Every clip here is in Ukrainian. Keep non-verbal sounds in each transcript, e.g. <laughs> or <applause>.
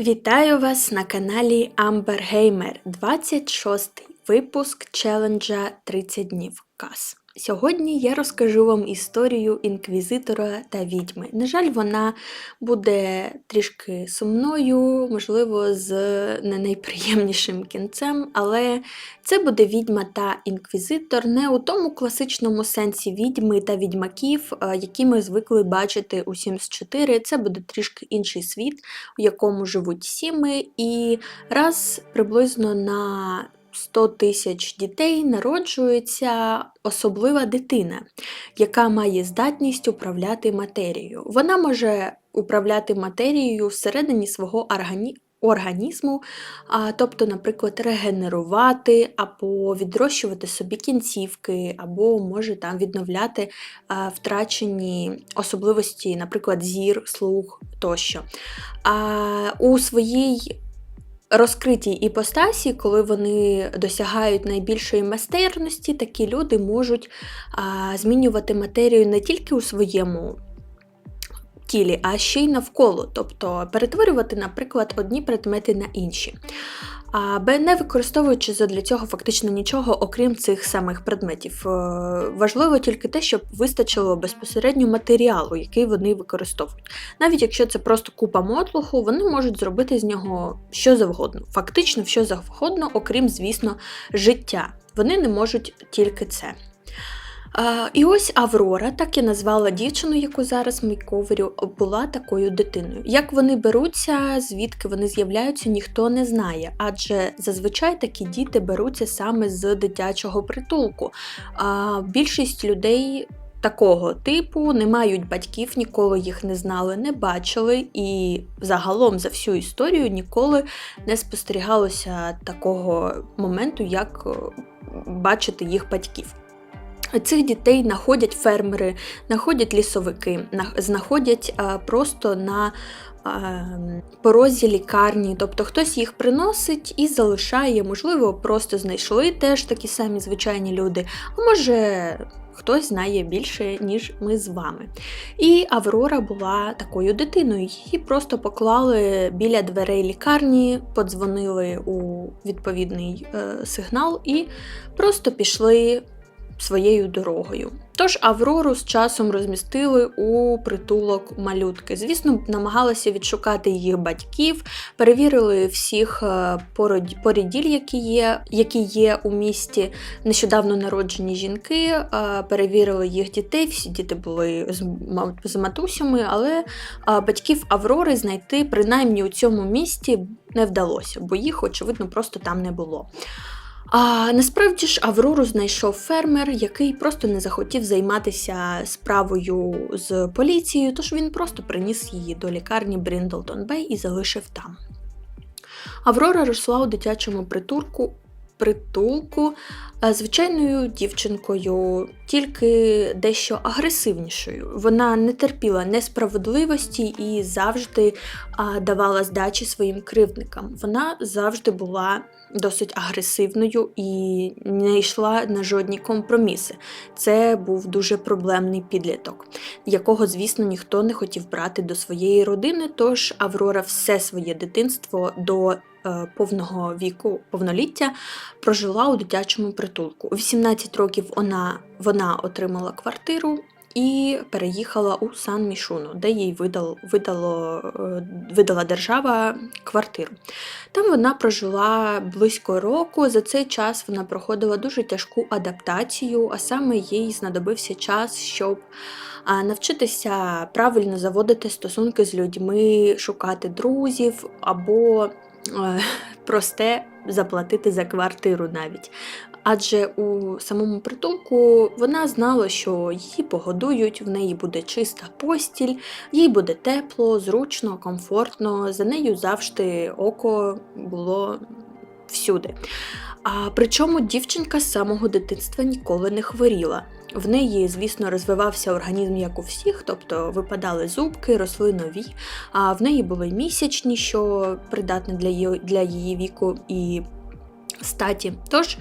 Вітаю вас на каналі Амбергеймер, Gamer, 26 випуск челенджа 30 днів кас. Сьогодні я розкажу вам історію інквізитора та відьми. На жаль, вона буде трішки сумною, можливо, з не найприємнішим кінцем, але це буде відьма та інквізитор не у тому класичному сенсі відьми та відьмаків, е, які ми звикли бачити у Sims 4. Це буде трішки інший світ, у якому живуть сіми, і раз приблизно на 100 тисяч дітей народжується особлива дитина, яка має здатність управляти матерією. Вона може управляти матерією всередині свого органі... організму, а, тобто, наприклад, регенерувати або відрощувати собі кінцівки, або може там відновляти а, втрачені особливості, наприклад, зір, слух тощо. А у своїй розкритій іпостасі, коли вони досягають найбільшої майстерності, такі люди можуть а, змінювати матерію не тільки у своєму тілі, а ще й навколо, тобто перетворювати, наприклад, одні предмети на інші аби не використовуючи для цього фактично нічого, окрім цих самих предметів. Е, важливо тільки те, щоб вистачило безпосередньо матеріалу, який вони використовують. Навіть якщо це просто купа мотлуху, вони можуть зробити з нього що завгодно, фактично що завгодно, окрім, звісно, життя. Вони не можуть тільки це. І ось Аврора, так я назвала дівчину, яку зараз ми говорю, була такою дитиною. Як вони беруться, звідки вони з'являються, ніхто не знає, адже зазвичай такі діти беруться саме з дитячого притулку. Більшість людей. Такого типу не мають батьків, ніколи їх не знали, не бачили, і загалом за всю історію ніколи не спостерігалося такого моменту, як бачити їх батьків. Цих дітей знаходять фермери, знаходять лісовики, знаходять просто на порозі лікарні, тобто хтось їх приносить і залишає, можливо, просто знайшли теж такі самі звичайні люди, а може. Хтось знає більше, ніж ми з вами. І Аврора була такою дитиною. Її просто поклали біля дверей лікарні, подзвонили у відповідний е, сигнал і просто пішли своєю дорогою. Тож Аврору з часом розмістили у притулок малютки. Звісно, намагалися відшукати їх батьків, перевірили всіх е, поріділь, які є які є у місті, нещодавно народжені жінки, е, перевірили їх дітей. Всі діти були з матусями, але е, батьків Аврори знайти принаймні у цьому місті не вдалося, бо їх, очевидно, просто там не було. А насправді ж Аврору знайшов фермер, який просто не захотів займатися справою з поліцією, тож він просто приніс її до лікарні Бріндлтон Бей і залишив там. Аврора росла у дитячому притулку притулку звичайною дівчинкою, тільки дещо агресивнішою. Вона не терпіла несправедливості і завжди давала здачі своїм кривдникам. Вона завжди була досить агресивною і не йшла на жодні компроміси. Це був дуже проблемний підліток, якого, звісно, ніхто не хотів брати до своєї родини. Тож Аврора все своє дитинство до Е, повного віку, повноліття, прожила у дитячому притулку. У 18 років вона, вона отримала квартиру. І переїхала у Сан Мішуну, де їй видало, видало, е, видала держава квартиру. Там вона прожила близько року. За цей час вона проходила дуже тяжку адаптацію, а саме їй знадобився час, щоб навчитися правильно заводити стосунки з людьми, шукати друзів або Е, <laughs> просте заплатити за квартиру навіть. Адже у самому притулку вона знала, що її погодують, в неї буде чиста постіль, їй буде тепло, зручно, комфортно, за нею завжди око було всюди. А причому дівчинка з самого дитинства ніколи не хворіла. В неї, звісно, розвивався організм, як у всіх, тобто випадали зубки, росли нові, а в неї були місячні, що придатне для її, для її віку і статі. Тож,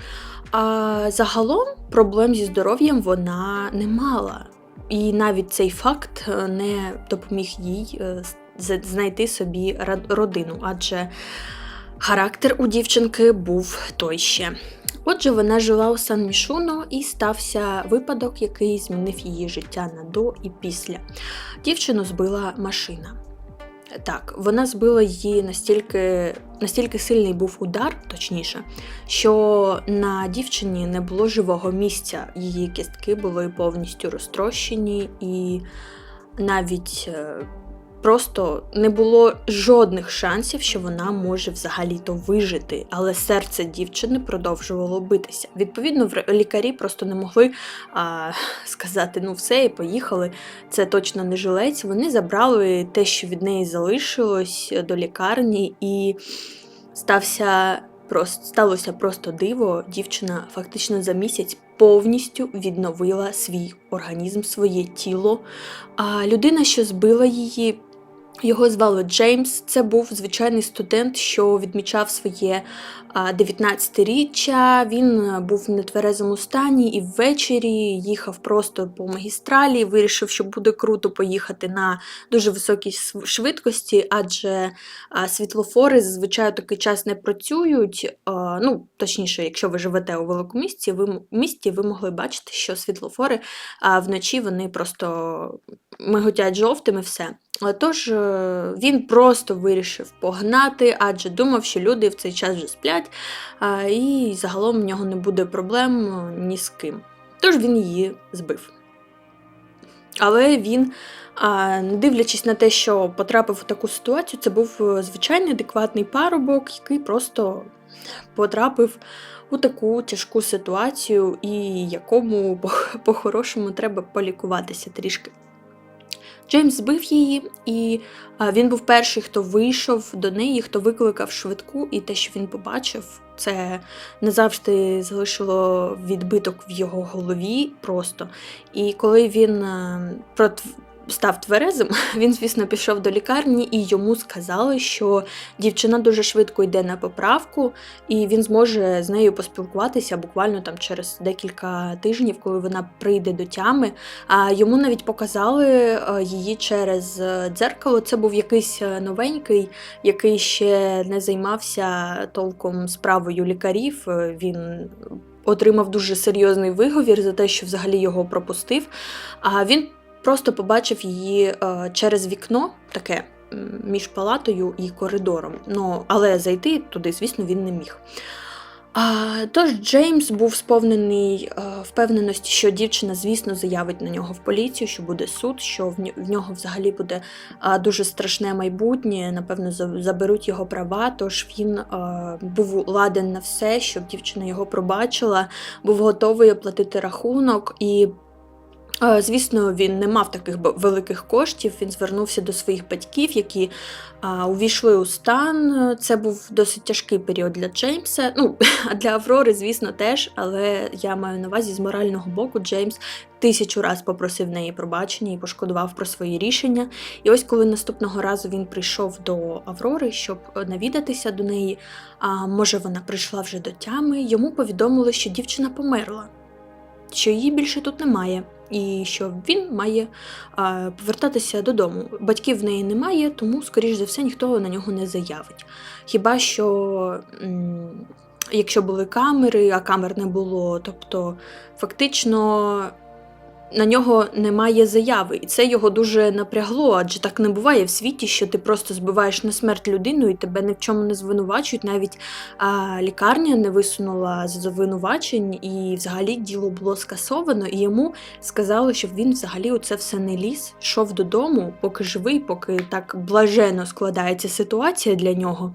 а, загалом проблем зі здоров'ям вона не мала. І навіть цей факт е, не допоміг їй е, знайти собі родину, адже характер у дівчинки був той ще. Отже, вона жила у Сан Мішуно і стався випадок, який змінив її життя на до і після. Дівчину збила машина. Так, вона збила її настільки, настільки сильний був удар, точніше, що на дівчині не було живого місця. Її кістки були повністю розтрощені, і навіть е, просто не було жодних шансів, що вона може взагалі-то вижити. Але серце дівчини продовжувало битися. Відповідно, лікарі просто не могли а, сказати: ну все, і поїхали. Це точно не жилець. Вони забрали те, що від неї залишилось до лікарні, і стався просто сталося просто диво. Дівчина фактично за місяць повністю відновила свій організм, своє тіло. А людина, що збила її. Його звали Джеймс. Це був звичайний студент, що відмічав своє а, 19-річчя. Він е, був в нетверезому стані і ввечері їхав просто по магістралі. Вирішив, що буде круто поїхати на дуже високій швидкості, адже світлофори зазвичай такий час не працюють. Ну, точніше, якщо ви живете у великому ви місті, ви могли бачити, що світлофори вночі вони просто миготять жовтими все. Тож е, він просто вирішив погнати, адже думав, що люди в цей час вже сплять, і загалом в нього не буде проблем е, ні з ким. Тож він її збив. Але він, не дивлячись на те, що потрапив у таку ситуацію, це був е, звичайний адекватний парубок, який просто потрапив у таку тяжку ситуацію, і якому <laughs> по-хорошому треба полікуватися трішки. Джеймс збив її, і він був перший, хто вийшов до неї, хто викликав швидку, і те, що він побачив, це не завжди залишило відбиток в його голові просто. І коли він став тверезим, <laughs> він, звісно, пішов до лікарні, і йому сказали, що дівчина дуже швидко йде на поправку, і він зможе з нею поспілкуватися буквально там через декілька тижнів, коли вона прийде до тями. А йому навіть показали е, її через е, дзеркало. Це був якийсь е, новенький, який ще не займався толком справою лікарів. Він отримав дуже серйозний виговір за те, що взагалі його пропустив. А він просто побачив її е, через вікно, таке між палатою і коридором. Ну, але зайти туди, звісно, він не міг. А, тож Джеймс був сповнений е, впевненості, що дівчина, звісно, заявить на нього в поліцію, що буде суд, що в, нього взагалі буде а, дуже страшне майбутнє. Напевно, заберуть його права. Тож він е, був ладен на все, щоб дівчина його пробачила, був готовий оплатити рахунок і. Е, Звісно, він не мав таких великих коштів. Він звернувся до своїх батьків, які увійшли у стан. Це був досить тяжкий період для Джеймса. Ну, <laughs> а для Аврори, звісно, теж, але я маю на увазі з морального боку, Джеймс тисячу раз попросив неї пробачення і пошкодував про свої рішення. І ось коли наступного разу він прийшов до Аврори, щоб е, навідатися до неї, а може вона прийшла вже до тями, йому повідомили, що дівчина померла, що її більше тут немає. І що він має повертатися додому. Батьків в неї немає, тому, скоріш за все, ніхто на нього не заявить. Хіба що, якщо були камери, а камер не було, тобто фактично на нього немає заяви, і це його дуже напрягло, адже так не буває в світі, що ти просто збиваєш на смерть людину і тебе ні в чому не звинувачують. Навіть а, лікарня не висунула звинувачень, і взагалі діло було скасовано, і йому сказали, щоб він взагалі у це все не ліз, йшов додому, поки живий, поки так блаженно складається ситуація для нього.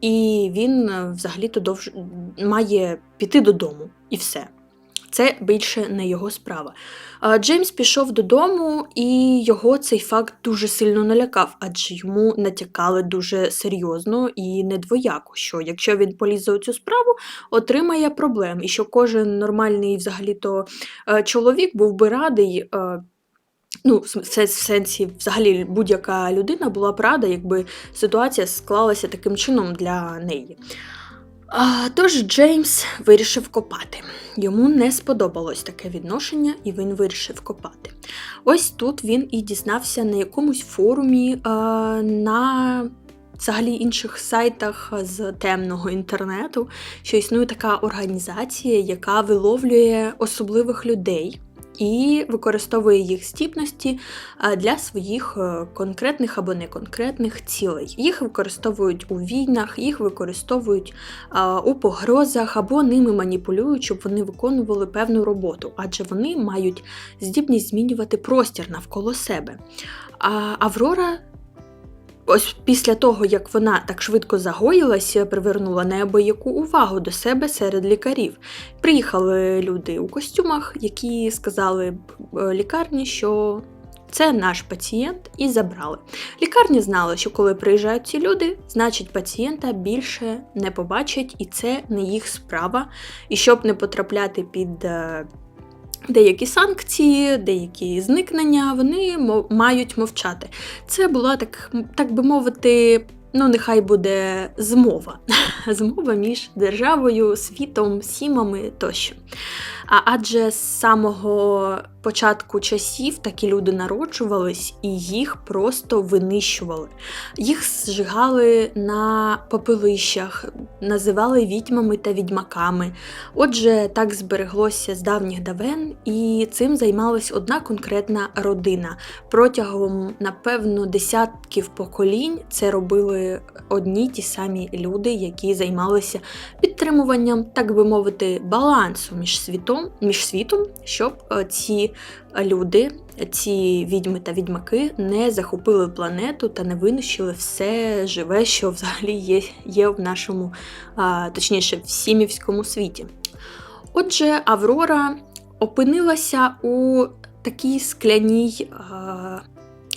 І він е, взагалі-то довж... має піти додому і все. Це більше не його справа. Джеймс пішов додому, і його цей факт дуже сильно налякав, адже йому натякали дуже серйозно і недвояко, що якщо він полізе у цю справу, отримає проблем, і що кожен нормальний взагалі-то е, чоловік був би радий. е, Ну, в сенсі, взагалі, будь-яка людина була б рада, якби ситуація склалася таким чином для неї. Тож Джеймс вирішив копати. Йому не сподобалось таке відношення, і він вирішив копати. Ось тут він і дізнався на якомусь форумі, на взагалі інших сайтах з темного інтернету, що існує така організація, яка виловлює особливих людей. І використовує їх здібності для своїх е, конкретних або неконкретних цілей. Їх використовують у війнах, їх використовують у погрозах або ними маніпулюють, щоб вони виконували певну роботу, адже вони мають здібність змінювати простір навколо себе. А Аврора. Ось після того, як вона так швидко загоїлася, привернула неабияку увагу до себе серед лікарів. Приїхали люди у костюмах, які сказали б е, лікарні, що це наш пацієнт, і забрали. Лікарні знали, що коли приїжджають ці люди, значить пацієнта більше не побачать, і це не їх справа. І щоб не потрапляти під е, деякі санкції, деякі зникнення, вони мають мовчати. Це була так, так би мовити. Ну, нехай буде змова. <laughs> Змова між державою, світом, сімами тощо. А адже з самого початку часів такі люди народжувались і їх просто винищували. Їх зжигали на попелищах, називали відьмами та відьмаками. Отже, так збереглося з давніх давен, і цим займалась одна конкретна родина. Протягом, напевно, десятків поколінь це робили одні ті самі люди, які займалися підтримуванням, так би мовити, балансу між світом, між світом, щоб е, ці люди, ці відьми та відьмаки не захопили планету та не винищили все живе, що взагалі є, є в нашому, точніше, в сімівському світі. Отже, Аврора опинилася у такій скляній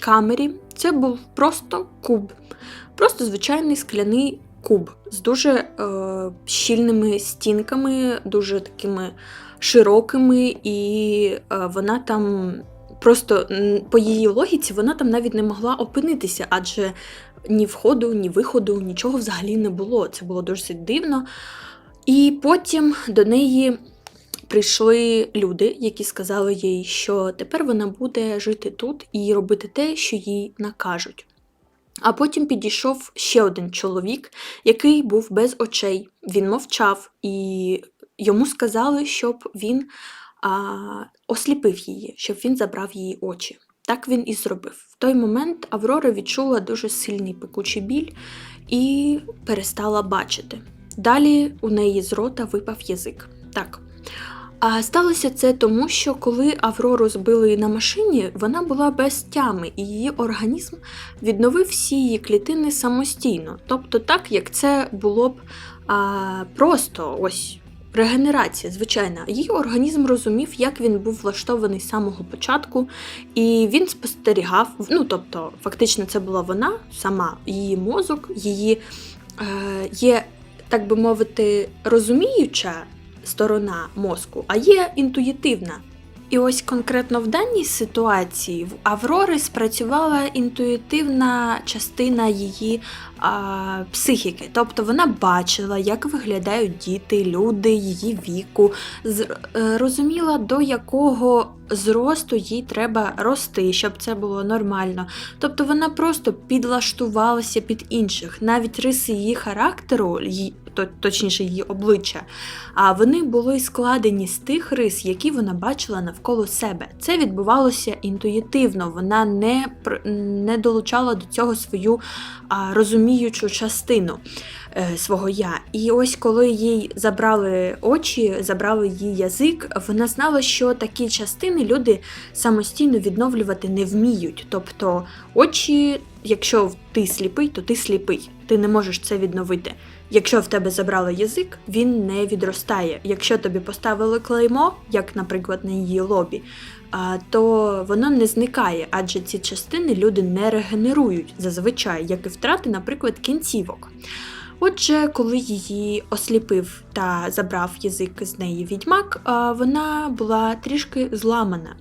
камері. Це був просто куб, просто звичайний скляний куб з дуже е, щільними стінками, дуже такими широкими, і е, вона там просто по її логіці вона там навіть не могла опинитися, адже ні входу, ні виходу, нічого взагалі не було. Це було досить дивно. І потім до неї прийшли люди, які сказали їй, що тепер вона буде жити тут і робити те, що їй накажуть. А потім підійшов ще один чоловік, який був без очей. Він мовчав, і йому сказали, щоб він а, осліпив її, щоб він забрав її очі. Так він і зробив. В той момент Аврора відчула дуже сильний пекучий біль і перестала бачити. Далі у неї з рота випав язик. Так. А сталося це тому, що коли Аврору збили на машині, вона була без тями, і її організм відновив всі її клітини самостійно. Тобто, так як це було б а, просто ось регенерація, звичайна. Її організм розумів, як він був влаштований з самого початку, і він спостерігав. Ну тобто, фактично, це була вона сама, її мозок, її е, є, так би мовити, розуміюча сторона мозку, а є інтуїтивна. І ось конкретно в даній ситуації в Аврори спрацювала інтуїтивна частина її а, психіки. Тобто вона бачила, як виглядають діти, люди її віку, е, розуміла, до якого зросту їй треба рости, щоб це було нормально. Тобто вона просто підлаштувалася під інших. Навіть риси її характеру, точніше її обличчя, а вони були складені з тих рис, які вона бачила навколо себе. Це відбувалося інтуїтивно, вона не, не долучала до цього свою а, розуміючу частину е, свого я. І ось коли їй забрали очі, забрали її язик, вона знала, що такі частини люди самостійно відновлювати не вміють. Тобто очі, якщо ти сліпий, то ти сліпий, ти не можеш це відновити. Якщо в тебе забрали язик, він не відростає. Якщо тобі поставили клеймо, як, наприклад, на її лобі, то воно не зникає, адже ці частини люди не регенерують зазвичай, як і втрати, наприклад, кінцівок. Отже, коли її осліпив та забрав язик з неї відьмак, вона була трішки зламана.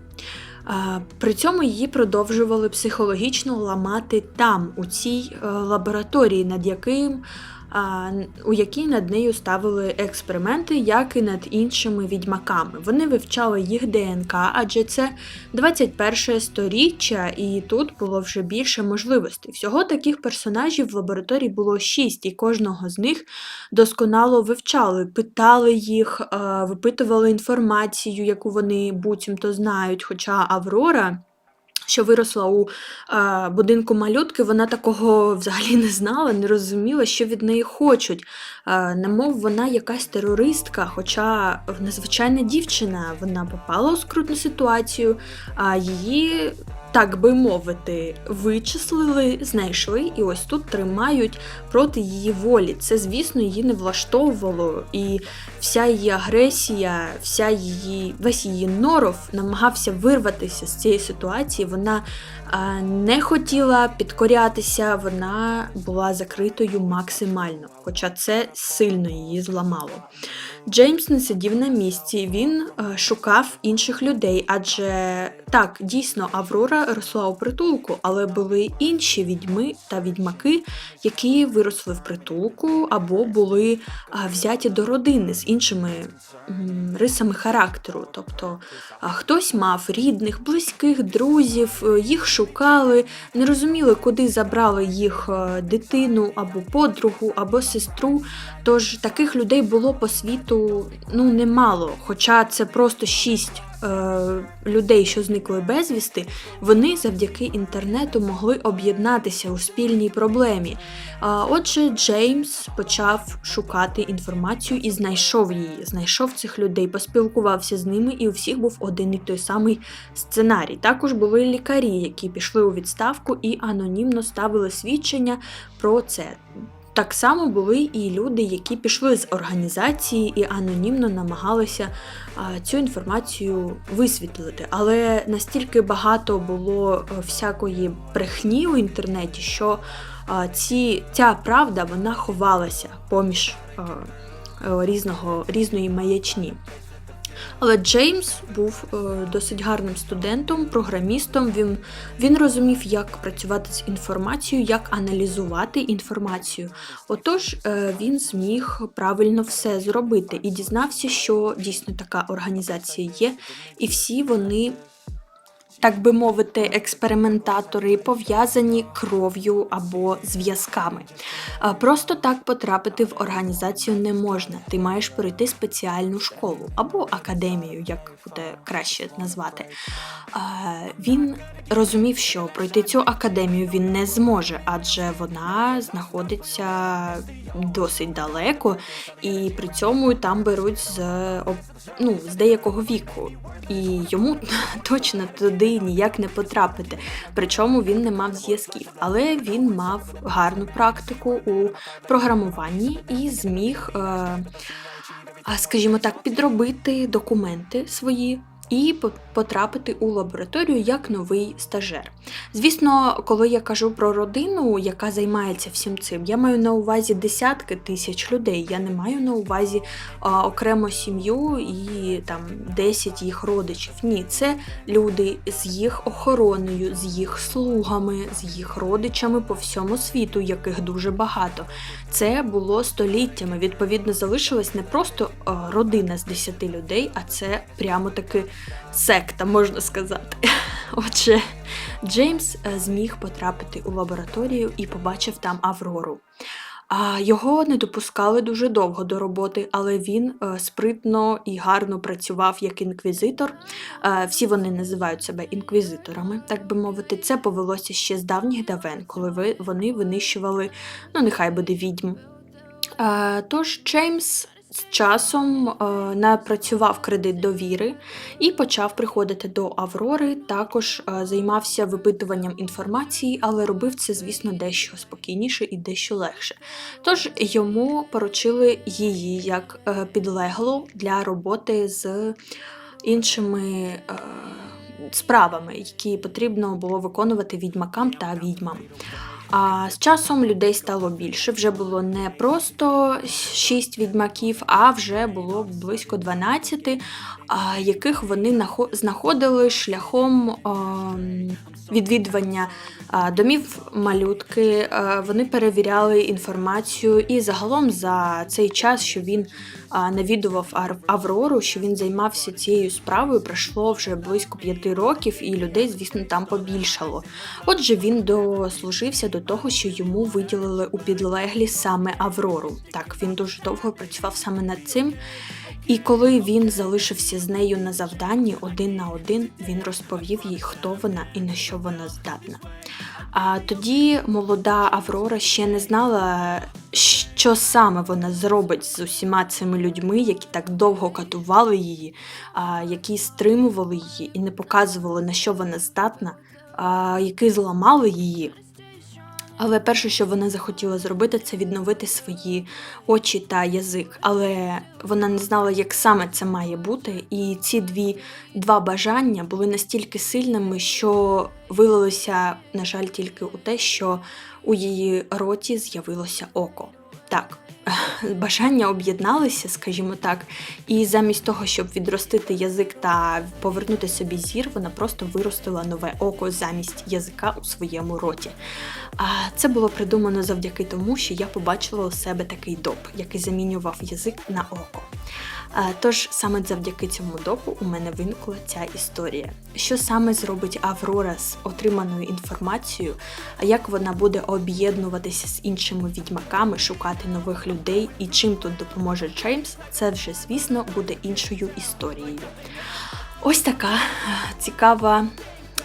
При цьому її продовжували психологічно ламати там, у цій е, лабораторії, над яким у якій над нею ставили експерименти, як і над іншими відьмаками. Вони вивчали їх ДНК, адже це 21 сторіччя, і тут було вже більше можливостей. Всього таких персонажів в лабораторії було 6, і кожного з них досконало вивчали, питали їх, випитували інформацію, яку вони буцімто знають. Хоча Аврора. Що виросла у е, будинку малютки, вона такого взагалі не знала, не розуміла, що від неї хочуть. Е, немов вона якась терористка, хоча незвичайна дівчина, вона попала у скрутну ситуацію, а її, так би мовити, вичислили, знайшли і ось тут тримають проти її волі. Це, звісно, її не влаштовувало, і вся її агресія, вся її, весь її норов намагався вирватися з цієї ситуації. Вона а, не хотіла підкорятися, вона була закритою максимально, хоча це сильно її зламало. Джеймс не сидів на місці, він е, шукав інших людей, адже так, дійсно, Аврора росла у притулку, але були інші відьми та відьмаки, які виросли в притулку або були а, взяті до родини з іншими рисами характеру. Тобто а, хтось мав рідних, близьких, друзів, е, їх шукали, не розуміли, куди забрали їх е, дитину або подругу, або сестру. Тож таких людей було по світу ну немало, хоча це просто шість. е, Людей, що зникли безвісти, вони завдяки інтернету могли об'єднатися у спільній проблемі. А, Отже, Джеймс почав шукати інформацію і знайшов її, знайшов цих людей, поспілкувався з ними, і у всіх був один і той самий сценарій. Також були лікарі, які пішли у відставку і анонімно ставили свідчення про це. Так само були і люди, які пішли з організації і анонімно намагалися цю інформацію висвітлити. Але настільки багато було е, всякої брехні у інтернеті, що ці, ця правда вона ховалася поміж різного, різної маячні. Але Джеймс був е, досить гарним студентом, програмістом. Він, він розумів, як працювати з інформацією, як аналізувати інформацію. Отож, е, він зміг правильно все зробити і дізнався, що дійсно така організація є, і всі вони. Так би мовити, експериментатори пов'язані кров'ю або зв'язками. Просто так потрапити в організацію не можна. Ти маєш пройти спеціальну школу або академію, як буде краще назвати. Він розумів, що пройти цю академію він не зможе, адже вона знаходиться досить далеко, і при цьому там беруть з, ну, з деякого віку. І йому <laughs> точно туди ніяк не потрапити. Причому він не мав зв'язків, але він мав гарну практику у програмуванні і зміг, е, скажімо так, підробити документи свої. І по- потрапити у лабораторію як новий стажер. Звісно, коли я кажу про родину, яка займається всім цим, я маю на увазі десятки тисяч людей. Я не маю на увазі а, окремо сім'ю і там 10 їх родичів. Ні, це люди з їх охороною, з їх слугами, з їх родичами по всьому світу, яких дуже багато. Це було століттями. Відповідно, залишилась не просто родина з 10 людей, а це прямо таки секта, можна сказати. <laughs> Отже, Джеймс е, зміг потрапити у лабораторію і побачив там Аврору. Його не допускали дуже довго до роботи, але він е, спритно і гарно працював як інквізитор. Е, всі вони називають себе інквізиторами, так би мовити. Це повелося ще з давніх давен, коли вони винищували, ну нехай буде відьм. Тож Джеймс з часом е, напрацював кредит довіри і почав приходити до Аврори. Також е, займався випитуванням інформації, але робив це, звісно, дещо спокійніше і дещо легше. Тож йому поручили її як е, підлеглу для роботи з іншими. е, Справами, які потрібно було виконувати відьмакам та відьмам. А з часом людей стало більше. Вже було не просто 6 відьмаків, а вже було близько 12, яких вони нахо- знаходили шляхом відвідування домів малютки. Вони перевіряли інформацію, і загалом за цей час, що він навідував Аврору, що він займався цією справою, пройшло вже близько п'яти років, і людей, звісно, там побільшало. Отже, він дослужився до того, що йому виділили у підлеглі саме Аврору. Так, він дуже довго працював саме над цим. І коли він залишився з нею на завданні один на один, він розповів їй, хто вона і на що вона здатна. А тоді молода Аврора ще не знала, що саме вона зробить з усіма цими людьми, які так довго катували її, які стримували її і не показували, на що вона здатна, які зламали її. Але перше, що вона захотіла зробити, це відновити свої очі та язик. Але вона не знала, як саме це має бути. І ці дві два бажання були настільки сильними, що вилилося, на жаль, тільки у те, що у її роті з'явилося око. Так, <laughs> бажання об'єдналися, скажімо так, і замість того, щоб відростити язик та повернути собі зір, вона просто виростила нове око замість язика у своєму роті. А це було придумано завдяки тому, що я побачила у себе такий доп, який замінював язик на око. Тож саме завдяки цьому допу у мене виникла ця історія. Що саме зробить Аврора з отриманою інформацією, як вона буде об'єднуватися з іншими відьмаками, шукати нових людей і чим тут допоможе Джеймс, це вже, звісно, буде іншою історією. Ось така е, цікава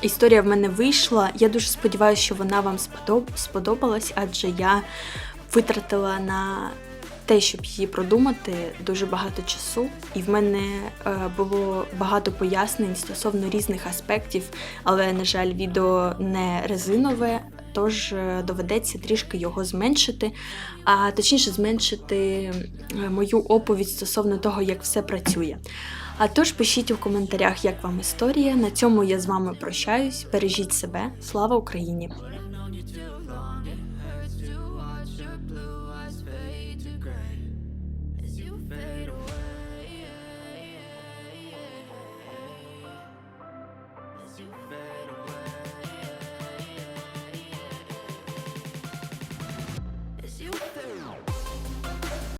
історія в мене вийшла. Я дуже сподіваюся, що вона вам сподоб- сподобалась, адже я витратила на те, щоб її продумати, дуже багато часу, і в мене е, було багато пояснень стосовно різних аспектів, але, на жаль, відео не резинове. Тож е, доведеться трішки його зменшити, а точніше зменшити е, мою оповідь стосовно того, як все працює. А тож пишіть у коментарях, як вам історія. На цьому я з вами прощаюсь. Бережіть себе. Слава Україні!